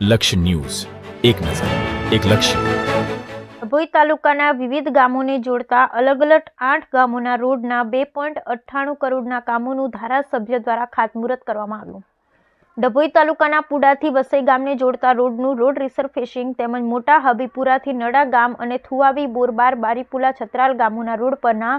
લક્ષ્ય ન્યૂઝ. એક નજર, એક લક્ષ્ય. ડભોઈ તાલુકાના વિવિધ ગામોને જોડતા અલગ અલગ આઠ ગામોના રોડના બે પોઈન્ટ અઠ્ઠાણું કરોડના કામોનું ધારાસભ્ય દ્વારા ખાતમુહૂર્ત કરવામાં આવ્યું. ડભોઈ તાલુકાના પુડાથી વસઈ ગામને જોડતા રોડનું રોડ રિસર્ફેસિંગ તેમજ મોટા હબીપુરાથી નડા ગામ અને થુવાવી બોરબાર બારીપુલા છત્રાલ ગામોના રોડ પરના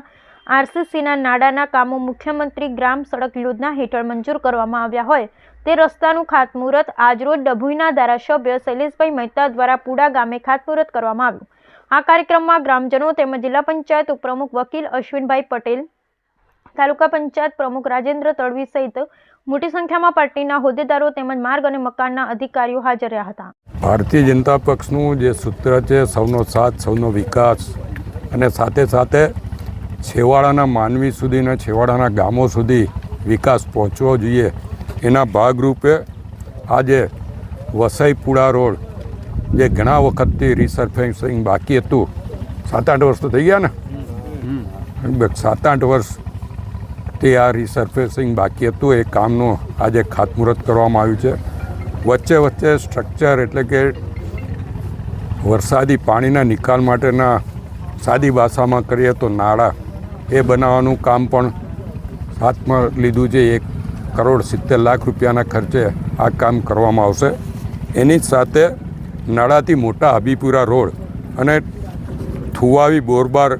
આરસીસીના નાડાના કામો મુખ્યમંત્રી ગ્રામ સડક યોજના હેઠળ મંજૂર કરવામાં આવ્યા હોય તે રસ્તાનું ખાતમુહૂર્ત આજરોજ ડભોઈના ધારાસભ્ય શૈલેષભાઈ મહેતા દ્વારા પુડા ગામે ખાતમુહૂર્ત કરવામાં આવ્યું. આ કાર્યક્રમમાં ગ્રામજનો તેમજ જિલ્લા પંચાયત ઉપપ્રમુખ વકીલ અશ્વિનભાઈ પટેલ, તાલુકા પંચાયત પ્રમુખ રાજેન્દ્ર તડવી સહિત મોટી સંખ્યામાં પાર્ટીના હોદ્દેદારો તેમજ માર્ગ અને મકાનના અધિકારીઓ હાજર રહ્યા હતા. ભારતીય જનતા પક્ષનું જે સૂત્ર છે, સૌનો સાથ, સૌનો વિકાસ અને સાથે સાથે છેવાડાના માનવી સુધીને છેવાડાના ગામો સુધી વિકાસ પહોંચવો જોઈએ. એના ભાગરૂપે આજે વસઈપુડા રોડ, જે ઘણા વખતથી રિસર્ફેસિંગ બાકી હતું. સાત આઠ વર્ષ તો થઈ ગયા ને? સાત આઠ વર્ષથી આ રિસર્ફેસિંગ બાકી હતું. એ કામનું આજે ખાતમુહૂર્ત કરવામાં આવ્યું છે. વચ્ચે વચ્ચે સ્ટ્રક્ચર એટલે કે વરસાદી પાણીના નિકાલ માટેના સાદી ભાષામાં કરીએ તો નાળા એ બનાવવાનું કામ પણ હાથમાં લીધું છે. એક કરોડ સિત્તેર લાખ રૂપિયાના ખર્ચે આ કામ કરવામાં આવશે. એની જ સાથે નાળાથી મોટા હબીપુરા રોડ અને થુવાવી બોરબાર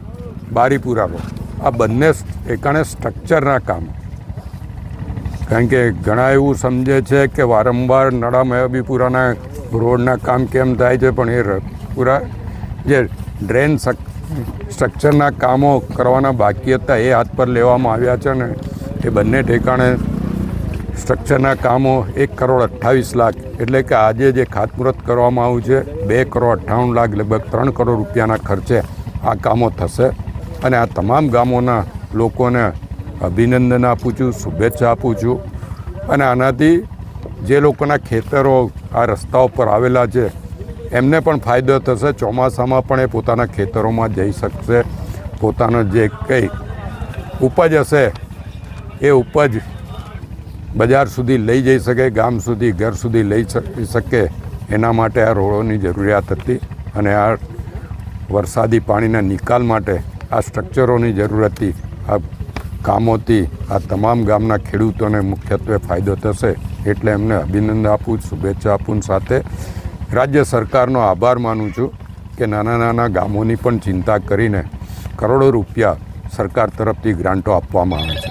બારીપુરા રોડ. આ બંને એકાણે સ્ટ્રક્ચરના કામ. કારણ કે ઘણા એવું સમજે છે કે વારંવાર નળામાં હબીપુરાના રોડના કામ કેમ થાય છે, પણ એ પૂરા જે ડ્રેન સ્ટ્રક્ચરના કામો કરવાના બાકી હતા એ હાથ પર લેવામાં આવ્યા છે ને એ બંને ઠેકાણે સ્ટ્રક્ચરના કામો એક કરોડ અઠ્ઠાવીસ લાખ એટલે કે આજે જે ખાતમુહૂર્ત કરવામાં આવ્યું છે, બે કરોડ અઠ્ઠાણું લાખ, લગભગ ત્રણ કરોડ રૂપિયાના ખર્ચે આ કામો થશે. અને આ તમામ ગામોના લોકોને અભિનંદન આપું છું, શુભેચ્છા આપું છું. અને આનાથી જે લોકોના ખેતરો આ રસ્તાઓ પર આવેલા છે એમને પણ ફાયદો થશે. ચોમાસામાં પણ એ પોતાના ખેતરોમાં જઈ શકશે. પોતાનો જે કંઈ ઉપજ હશે, એ ઉપજ બજાર સુધી લઈ જઈ શકે, ગામ સુધી, ઘર સુધી લઈ શકી, શકે. એના માટે આ રોડોની જરૂરિયાત હતી અને આ વરસાદી પાણીના નિકાલ માટે આ સ્ટ્રક્ચરોની જરૂર હતી. આ કામોથી આ તમામ ગામના ખેડૂતોને મુખ્યત્વે ફાયદો થશે. એટલે એમને અભિનંદન આપું, શુભેચ્છા આપું સાથે. રાજ્ય સરકારનો આભાર માનું છું કે નાના નાના ગામોની પણ ચિંતા કરીને કરોડો રૂપિયા સરકાર તરફથી ગ્રાન્ટો આપવામાં આવે છે.